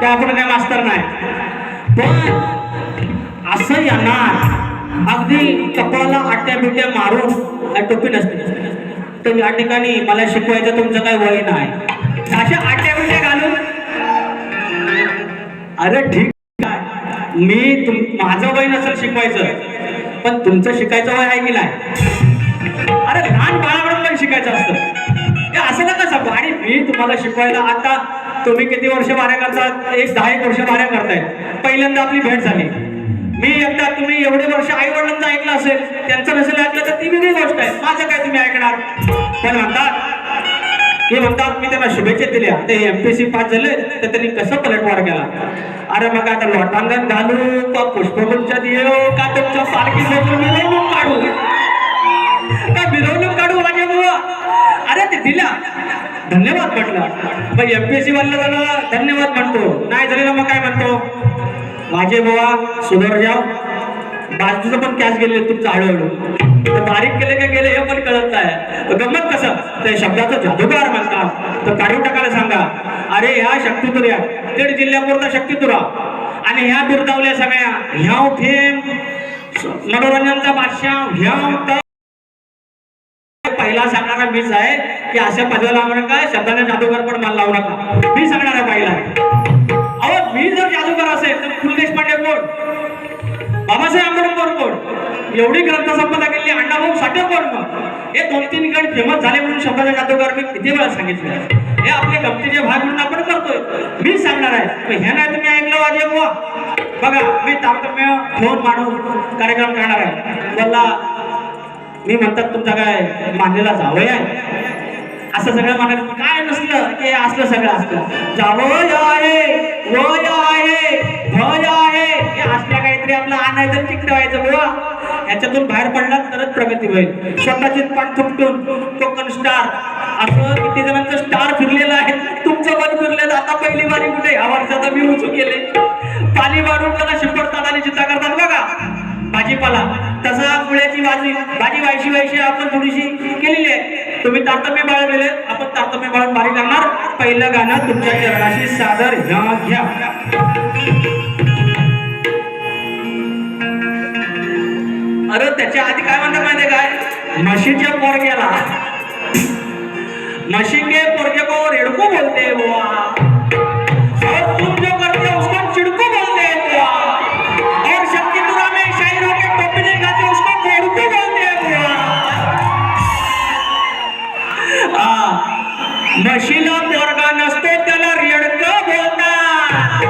नाहीत आपण काय मास्तर नाही. पण असं येणार अगदी कपाळाला आट्या बिट्या मारून टोपी नसते. तर या ठिकाणी मला शिकवायचं तुमचं काय वय नाही. अशा आट्या बिट्या घालून अरे ठीक आहे. मी तुम माझं वय नसेल शिकवायचं पण तुमचं शिकायचं वय आहे की नाही? अरे लहान बाळाकडून पण शिकायचं असतं. असं नका सांगू. आणि मी तुम्हाला शिकवायला आता तुम्ही किती वर्ष बाऱ्या करता एक दहा एक वर्ष बाऱ्या करतायत. पहिल्यांदा आपली भेट झाली. मी एकदा तुम्ही एवढे वर्ष आई वडिलांचं ऐकलं असेल त्यांचं नसेल ऐकलं तर ती वेगळी गोष्ट आहे. माझं काय तुम्ही ऐकणार? पण म्हणतात हे म्हणतात मी त्यांना शुभेच्छा दिल्या. ते एमपीसी पास झाले तर त्यांनी कसं पलटवार केला? अरे मग आता लोटांगण घालू का पुष्पगुच्छा देऊ का तुमच्या पालखी मिरवणूक काढू? का मिरवणूक काढू माझ्या बुवा? अरे ते दिल्या. धन्यवाद म्हटलं. मग एमपीएससी वाला झालं धन्यवाद म्हणतो. नाही झालेला मग काय म्हणतो? माझे बुवा सुधर जाव बाजूचं पण कॅश गेले तुमचं हळूहळू. बारीक केले का गेले हे पण कळत नाही. गंमत कसं? ते शब्दाचं जादूगार म्हणतात तर काढून टाकायला सांगा. अरे ह्या शक्तितुऱ्या. तेड जिल्ह्यापुरता शक्तीतुरा. आणि ह्या बिरदावल्या सगळ्या. ह्या फेम मनोरंजनचा बादशाह. ह्या पहिला सांगणारा मीच आहे की अशा पदाला लावू नका शब्दाने जादूगर पण मला लावू नका. मी सांगणार आहे. पहिला अहो मी जर जादूगर असेल तर फुल देशपांडे कोण? बाबासाहेब आंबेडकर कोण? एवढी ग्रंथसंपदा केली अण्णाभाऊ साठे कोण मग? हे दोन तीन गण फेमस झाले म्हणून शब्दाचे जादूगार मी किती वेळा सांगितलं. हे आपले गमतीचे भाग म्हणून आपण करतोय. मी सांगणार आहे. पण हे नाही तुम्ही ऐकलं वाजे बघा मी तारतम्य फोन मांडून कार्यक्रम करणार आहे. बोलला मी म्हणतात तुमचा काय मानलेला जावय आहे? असं सगळं म्हणाल. काय नसलं ते असलं सगळं असलं. जावय आहे वय आहे भय आहे. हे असल्या काहीतरी आपलं आणायचं टिकवायचं बुवा. याच्यातून बाहेर पडला तरच प्रगती होईल. स्वतःचे पाठ थुपटून कोकण स्टार. असं किती जणांचं स्टार फिरलेलं आहे. तुमचं पण फिरलेलं. आता पहिली बारी कुठे? या वर्षाचा मी उचू केले. पाणी मारून त्याला शिंपडतात आणि चिंता करतात. भाजीपाला. तसा पुण्याची भाजी भाजी व्हायची व्हायची आपण थोडीशी केलेली आहे. तुम्ही तारतम्य बाळगलेले आपण तारतम्य बाळून भारी करणार पहिलं गाणं तुमच्या चरणाशी सादर ह्या घ्या. अरे त्याच्या आधी काय म्हणतात माहितीये काय? म्हशीच्या पोरग्याला. म्हशी के पोरगे को रेडको बोलते हैं हाँ, म्हशीला पोरगा नसतो त्याला रेडकं बोलतात.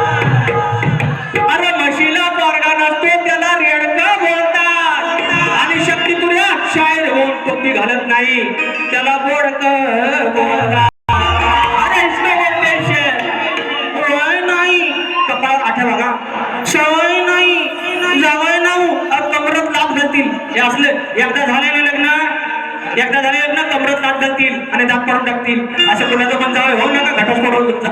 अरे म्हशीला पोरगा नसतो त्याला रेडकं बोलतात. आणि तुझ्या शायर होऊन टोपी घालत नाही. त्याला बोडक बोलतात. अरे इसमें बोलते नाही. कपाळात आठ्या बघा. सवय नाही. जावय नाऊ अब कमरत लाभ घालतील. हे असले. एकदा झाले ना लग्न. एकदा झाले लग्न आणि दात पडून टाकतील. असं कुणाचं पण जावं हो नका घटस्फोट होईल तुमचा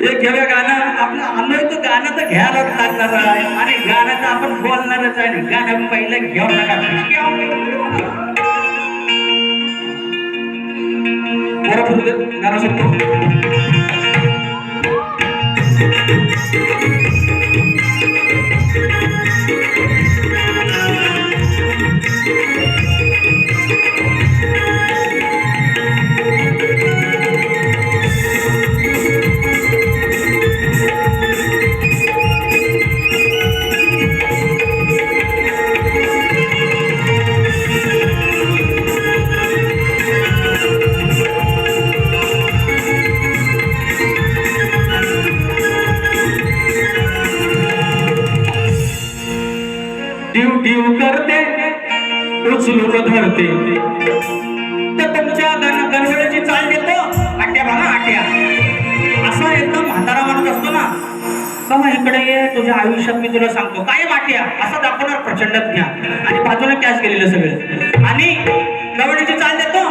हे घेऊया गाणं. आपलं आलोय तर गाणं तर घ्यायलाच लागणार आहे. आणि गाणं तर आपण बोलणारच आहे. गाणं पहिलं घेऊ नका. गाणं सुटतो तर तुमच्या गण गणवेळेची चाल देतो. आट्या भागा आट्या. असा एकदम म्हातारा माणूस असतो ना बाबा इकडे ये तुझ्या आयुष्यात मी तुला सांगतो. काय वाट्या असं दाखवणार प्रचंड ज्ञान. आणि बाजूला कॅश केलेलं सगळं. आणि गवडीची चाल देतो.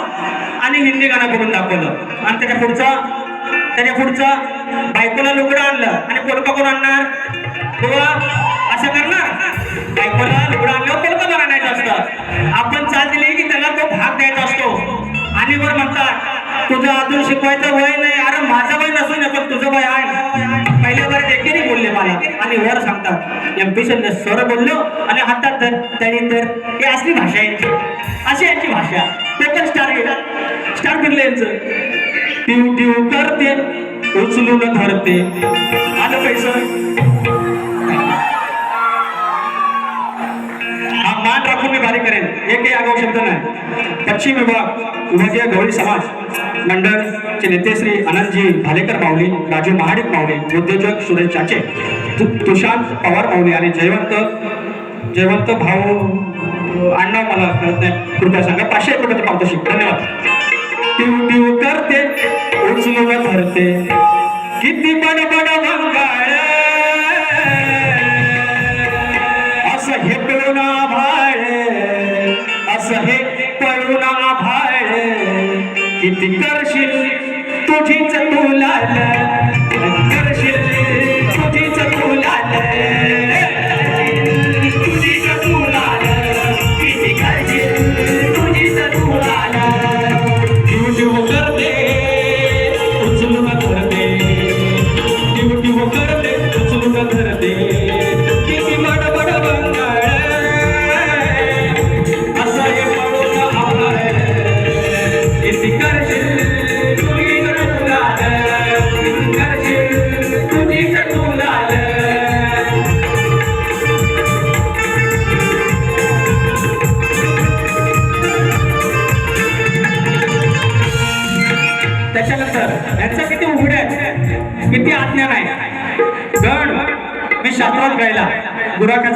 आणि हिंदी गाणं करून दाखवलं. आणि त्याच्या पुढचं त्याच्या पुढचं बायकोला लुगडं आणलं. आणि पोलका कोण आणणार? गोवा असं करणार? बायकोला लुगडं आणलं पोलका आणायचं असतं. आपण चाल दिली देत असतो. आणि वर म्हणतात तुझं अजून शिकवायचं वय नाही अरे माझं वय नसून पण तुझं वय आहे. पहिल्या वर देखील बोलले मला आणि वर सांगतात एमपीसीने सर बोललो आणि हातात तर त्यांनी तर हे असली भाषा यांची अशी यांची भाषा. कोकण स्टार गेला. स्टार बिरले यांचं टिव टिव करते उचलून धरते. आलं पैसा. मान राखून मी कार्य करेन. एकही आगाऊ शब्द नाही. पश्चिम विभाग विभागीय गवळी समाज मंडळचे नेते श्री आनंदजी भालेकर माऊली राजू महाडिक माऊली उद्योजक सुरेश चाचे तु- तुषांत पवार माऊली आणि जयवंत जयवंत भाऊ अण्णा मला कळत नाही. कृपया सांगा पाचशे एक रुपये पारितोषिक. धन्यवाद. टिव टिव करते उचलून धरते. किती बडबड भंगाळ असं हे पळून भाळ किती करशील तुझीच तुला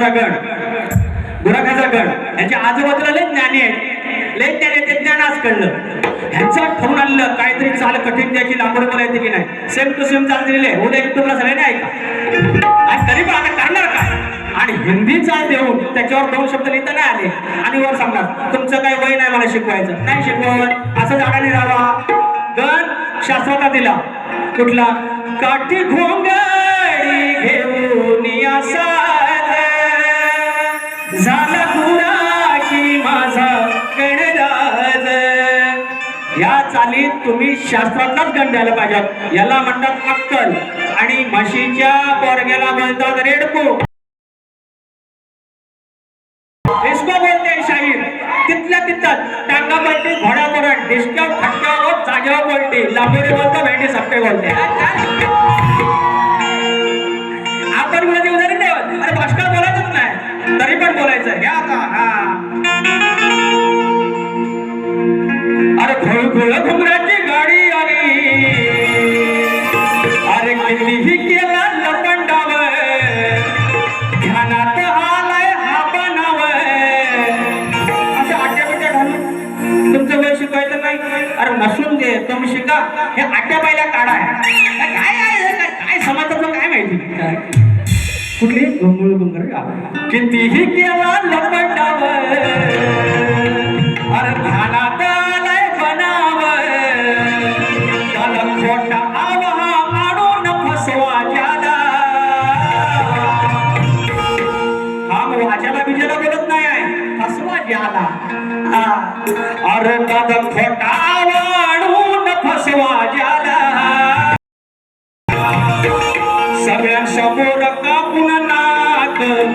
गुराखाचा गड गुराखाचा गड यांच्या आजूबाजूला लय ज्ञानी आहेत. लय ज्ञान आहेत, ते ज्ञान आज कळलं. ह्यांचं ठरवून आणलं काहीतरी चाल कठीण द्यायची लांबड मला येते की नाही. सेम टू सेम चाल दिलेले आहे. उद्या युट्यूबला सगळ्यांनी ऐका. आणि तरी पण आता करणार का? आणि हिंदी चाल देऊन त्याच्यावर दोन शब्द लिहिता नाही आले. आणि वर सांगणार तुमचं काही वय नाही मला शिकवायचं. नाही शिकवत. असं झाडाने राहावा गण शास्त्राला दिला. कुठला? काठी घोंगडी घेऊन असा झाला पुरा की माझा गणराज या चालीत तुम्ही शास्त्रातलाच गण द्यायला पाहिजे याला म्हणतात अक्कल. आणि म्हशीच्या पोरग्याला म्हणतात रेडको डिस्को बोलते शाहीर तिथल्या तिथं टांगा पलटी घोडा पलट डिस्काउंट फटक्यावर जागेवर पलटी. लांबोरी बोलतो भेंडी सप्पे बोलते. तरी पण बोलायचं. घ्या आता. हा. अरे घोळ घोळ घुमऱ्याची गाडी आली. अरे कितीही केला लपंडाव. ध्यानात आलाय हा बनाव. असं आट्या बिट्या घालून तुमचं वय शिकवायचं नाही. अरे नसून दे. तुम्ही शिका. हे आट्या पाहिल्या काढा. कितीही केला लपंडाव अरे ध्यानात आलाय बनाव त्याला खोटा आवा आणून फसवा ज्याला हा मग वाच्याला बोलत नाही आहे. फसवा ज्याला अरे दादा खोटा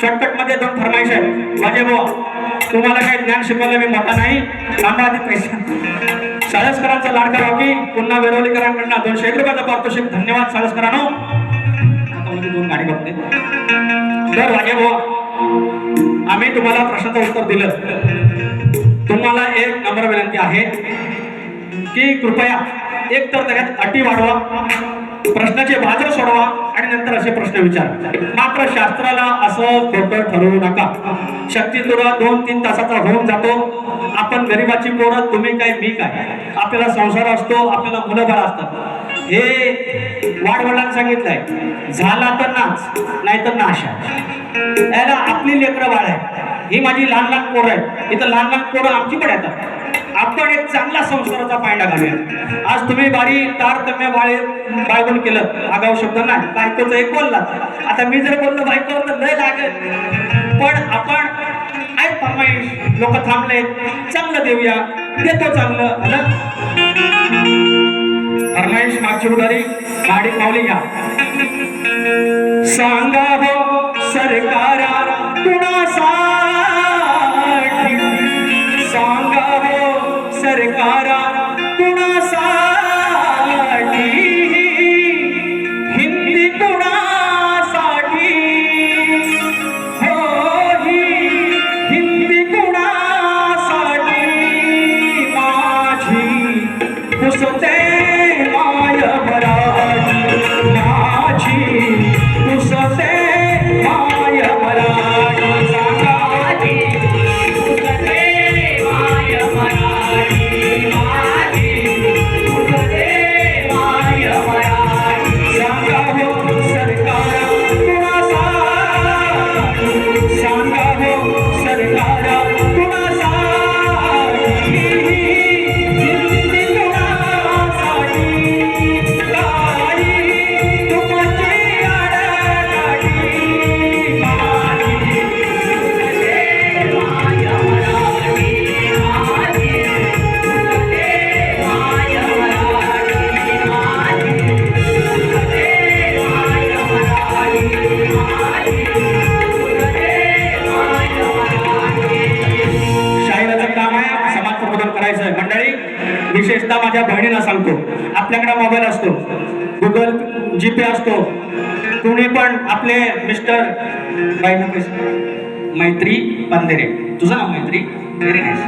शॉर्टकटमध्ये दोन फरमाईश आहेत. माझे बुवा तुम्हाला काही ज्ञान शिकवायला मी मोठा नाही. थांबा आधी पैसा. साळसकरांचा लाडका की पुन्हा वेरवलीकरांकडनं दोनशे एक रुपयाचा पारितोषिक. धन्यवाद साळसकरांनो. आता मध्ये दोन गाणी बघते. तर राजे भाऊ आम्ही तुम्हाला प्रश्नाचं उत्तर दिलं. तुम्हाला एक नम्र विनंती आहे की कृपया एक तर त्याच्यात अटी वाढवा. प्रश्नाचे भाजप सोडवा आणि नंतर असे प्रश्न विचारा. मात्र शास्त्राला असं खोटं ठरवू नका. शक्ती तुरा दोन तीन तासाचा होऊन जातो. आपण गरीबाची पोरं तुम्ही काय मी काय? आपल्याला संसार असतो आपल्याला मुलं बाळ असतात. हे वाडवडिलांनी सांगितलंय. झाला तर नाच नाही तर नाशा. याला आपली लेकरं बाळ आहे ही माझी लहान लहान पोरं आहेत. इथं लहान लहान पोरं आमची पण येतात. आपण एक चांगला संसाराचा पायंडा घालूया. आज तुम्ही बारी तारतम्य बाळे बाळगून केलं. आगाव शब्द नाही. बायकोचं एक बोलला. आता मी जर बोललो बायको तर लय लागेल पण आपण आहेत फरमाईश लोक थांबले चांगलं देऊया. देतो चांगलं. आलं फरमाईश मागची उधारी गाडी पावली घ्या. सांगा हो सरकार आपल्याकडे मोबाईल असतो. गुगल जीपे असतो. कुणी पण आपले मिस्टर मैत्री पंधरे. तुझं नाव मैत्री? Very nice.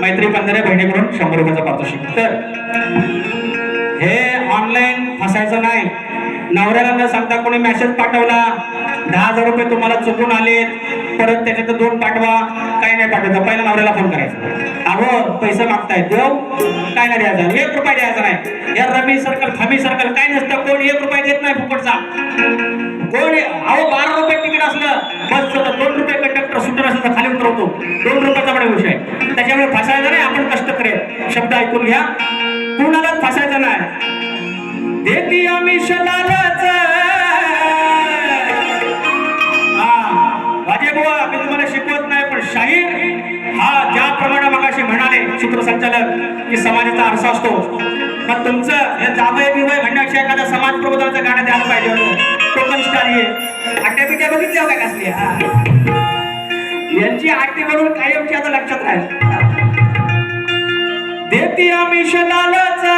मैत्री पंधरे बहिणीकडून शंभर रुपयाचा पारितोषिक. तर हे ऑनलाईन फसायचं नाही. नवऱ्याला न सांगता कोणी मेसेज पाठवला दहा हजार रुपये तुम्हाला चुकून आले परत त्याच्यात दोन पाठवा काही नाही पाठवायचं पहिला नवऱ्याला फोन करायचा. अहो पैसे मागताय देव. काय नाही द्यायचा. एक रुपया द्यायचा नाही. या रमी सर्कल फमी सर्कल काय नसतं. कोण एक रुपया देत नाही फुकटचा. कोण अहो बारा रुपये तिकीट असलं. बसचं दोन रुपये कंडक्टर सुटर असं खाली उतरवतो. दोन रुपयाचा पण विषय. त्याच्यामुळे फसायचं नाही आपण कष्ट करेल. शब्द ऐकून घ्या. कुणालाच फसायचं नाही. देती आम्ही शनाला म्हणाले की समाजाचा आरसा असतो. मग तुमचं हे जाबय बिवय म्हणण्यापेक्षा एखाद्या समाज प्रबोधनाचं गाणं द्यायला पाहिजे होतं. टोकन स्टार हे आट्या बिट्या बघितल्या काय कसली हा. यांची आटी म्हणून कायमची आता लक्षात राहील. देती आम्ही शनालाचा